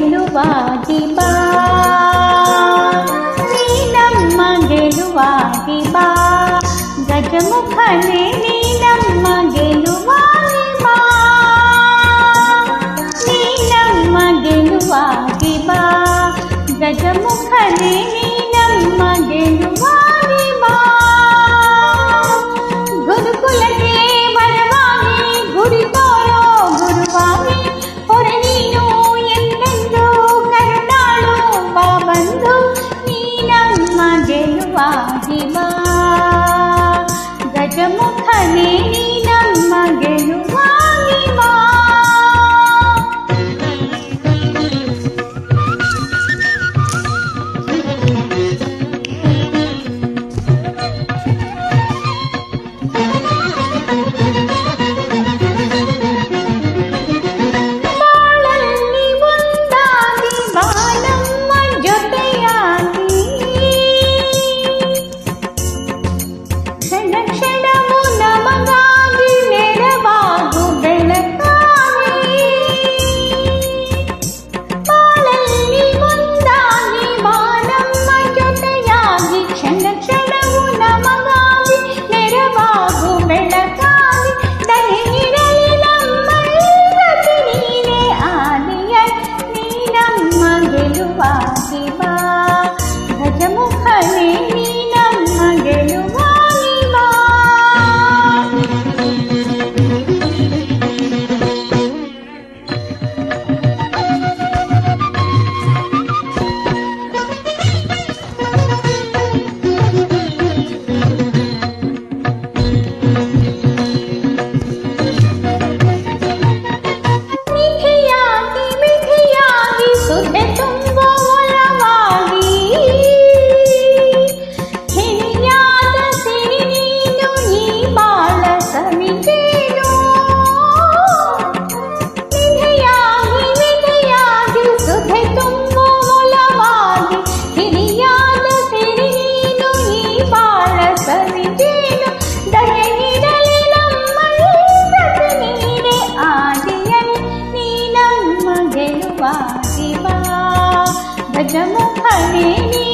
ಗೆಲುವ ಬಾ ನೀ ನಮ್ಮ ಗೆಲುವ ಬಾ ಗಜಮುಖನೇ ನೀ ನಮ್ಮ ಗೆಲುವ ಬಾ ನೀ ನಮ್ಮ ಗೆಲುವ ಬಾ ಗಜಮುಖನೇ ನೀ ನಮ್ಮ ಗೆಲುವ ಬಾ ಗುರುಕುಲಕ್ಕೆ फातिमा भजमुखने అజమ హరే నీ